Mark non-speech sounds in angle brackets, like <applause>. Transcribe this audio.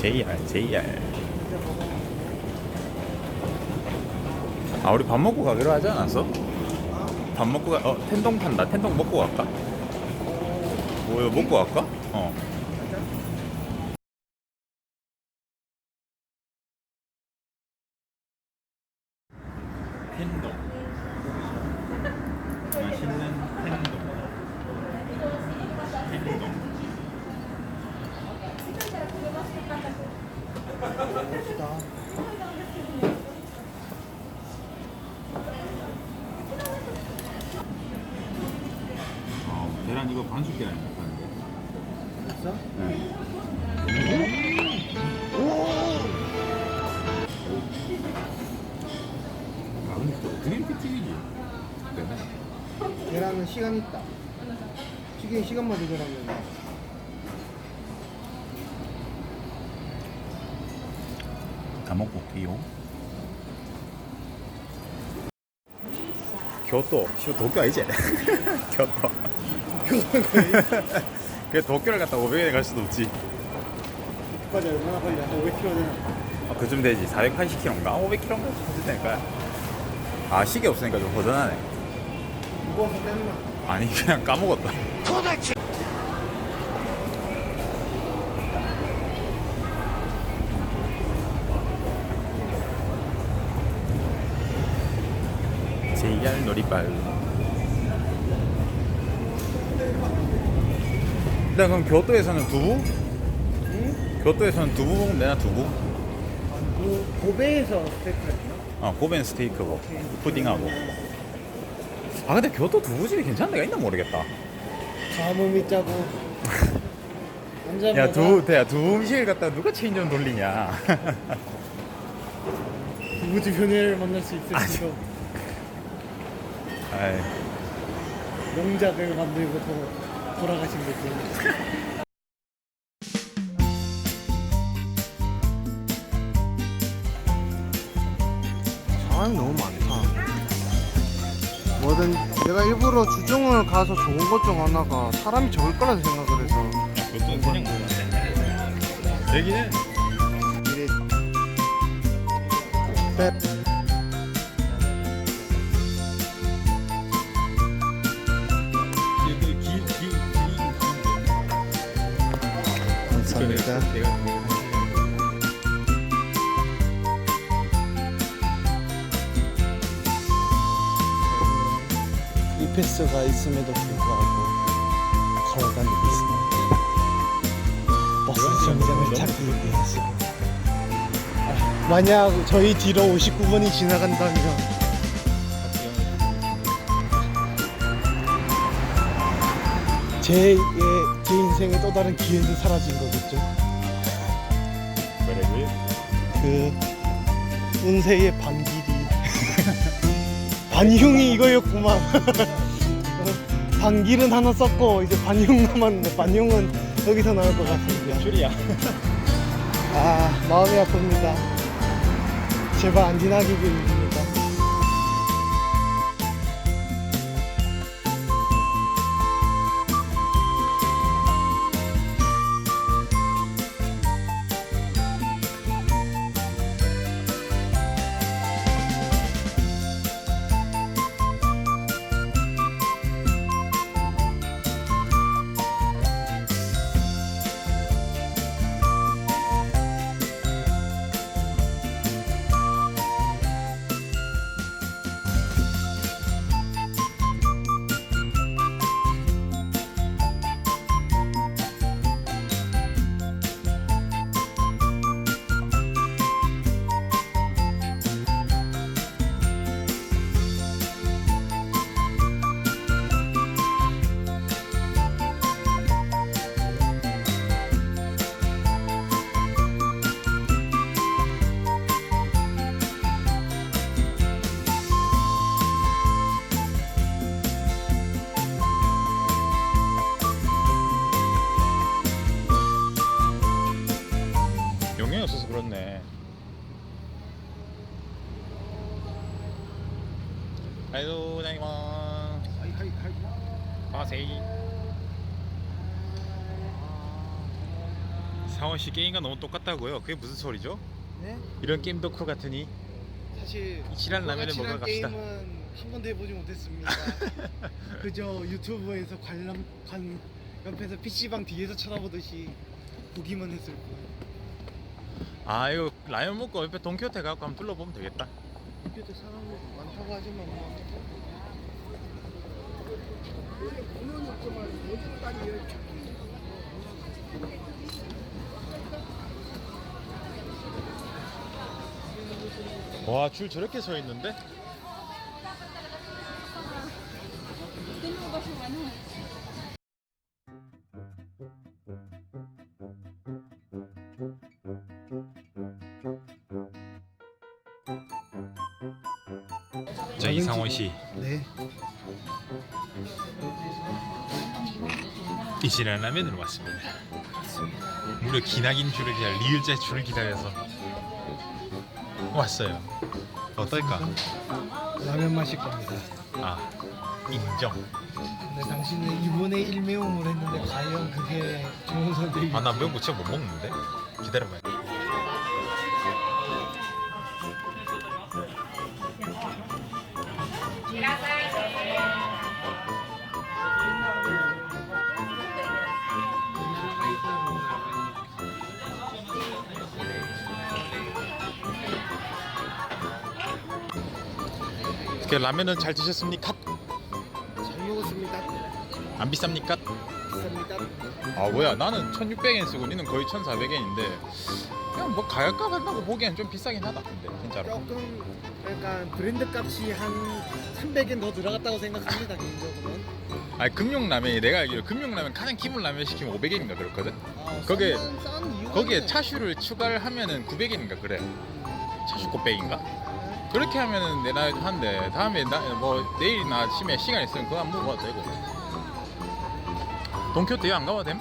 JR JR 아 우리 밥 먹고 가기로 하지 않았어? 밥 먹고 가.. 어 텐동 판다 텐동 먹고 갈까? 뭐 이거 먹고 갈까? 어 텐동 맛있는 텐동 텐동 아, 계란 이거 반숙 계란 같은데. 있어? 네. 아, 근데 또 어떻게 이렇게 튀기지? 네. 계란은 시간 있다. 튀긴 시간만 조절하면 다 먹고 올게요. 교토, 시 도쿄 아니지? <laughs> 교토. <laughs> 그 도쿄를 갔다 500에 갈 수도 없지. 끝까지 얼마나 걸려? 500km 되나? 아, 그쯤 되지. 480km인가? 500km인가? 정도 되니까. 아, 시계 없으니까 좀 허전하네. 무거워서 아니, 그냥 까먹었다. 놀이 발. 일단 그럼 교토에서는 두부? 응? 교토에서는 두부 먹으면 되나 두부? 그 고베에서 스테이크 했나? 어 고벤 스테이크고 푸딩하고 아 근데 교토 두부집이 괜찮은 데가 있나 모르겠다 가뭄이 짜고 <laughs> 야 두, 야 두부 음식을 갖다가 누가 체인점 돌리냐 <laughs> 두부집 현애를 만날 수 아, 있을지도 아이, 명작을 만들고 도, 돌아가신 거지 사람이 너무 많다. 뭐든 내가 일부러 주중을 가서 좋은 것 중 하나가 사람이 적을 거라고 생각을 해서. 교토는 그냥 이 감사합니다 내가, 내가 이 패스가 있음에도 불구하고 걸어다니고 있습니다. 버스 정장을 찾기 위해서. 아, 만약 저희 뒤로 59번이 지나간다면 제, 예, 제 인생의 또 다른 기회는 사라진 거겠죠. 그래고요 그 운세의 반길이. <laughs> 반흉이 이거였구만. 어, <laughs> 반길은 하나 썼고 이제 반흉 남았는데 반흉은 여기서 나올 것 같습니다. 줄이야. 아 마음이 아픕니다. 제발 안 지나기를 가세이 상원 씨 게임과 너무 똑같다고요? 그게 무슨 소리죠? 네? 이런 게임 덕후 같으니 사실 이 지난 라면을 먹으러 갑시다. 게임은 한 번도 해보지 못했습니다. <laughs> 그저 유튜브에서 관람 관 옆에서 PC방 뒤에서 쳐다보듯이 보기만 했을 뿐. 아 이거 라면 먹고 옆에 돈키호테 가고 한번 둘러보면 되겠다. 그때 사람이 많다고 하지만 뭐. 와 줄 저렇게 서 있는데? 이상원 씨 네. 이지란 라면으로 왔습니다. 무려 기나긴 줄을 기다려 리을자 줄을 기다려서 왔어요. 어떨까? 라면 마실 겁니다. 아 인정. 근데 당신은 이번에 일매움을 했는데 과연 그게 좋은 선택이? 아나 매운 거 진짜 못 먹는데. 기다려봐. 어떻게 라면은 잘 드셨습니까? 잘 먹었습니다. 안 비쌉니까? 비쌉니다. 아 뭐야 나는 1600엔 쓰고 니는 거의 1400엔인데 그냥 뭐 가격가 간다고 보기엔 좀 비싸긴 하다 근데 진짜로 조금 약간 브랜드 값이 한 300엔 더 들어갔다고 생각합니다 개인적으로는. 아니 금룡라면이 내가 알기로 금룡라면 가장 기본 라면 시키면 500엔인가 그렇거든 아, 거기에- 싼- 싼 이유가 거기에 있네. 차슈를 추가를 하면은 900엔인가 그래 차슈 곱백인가 그렇게 하면은 내가 한데 다음에 나 뭐 내일이나 아침에 시간 있으면 그거 한번 먹어도 되고 돈키호테 안 가봐도 됨?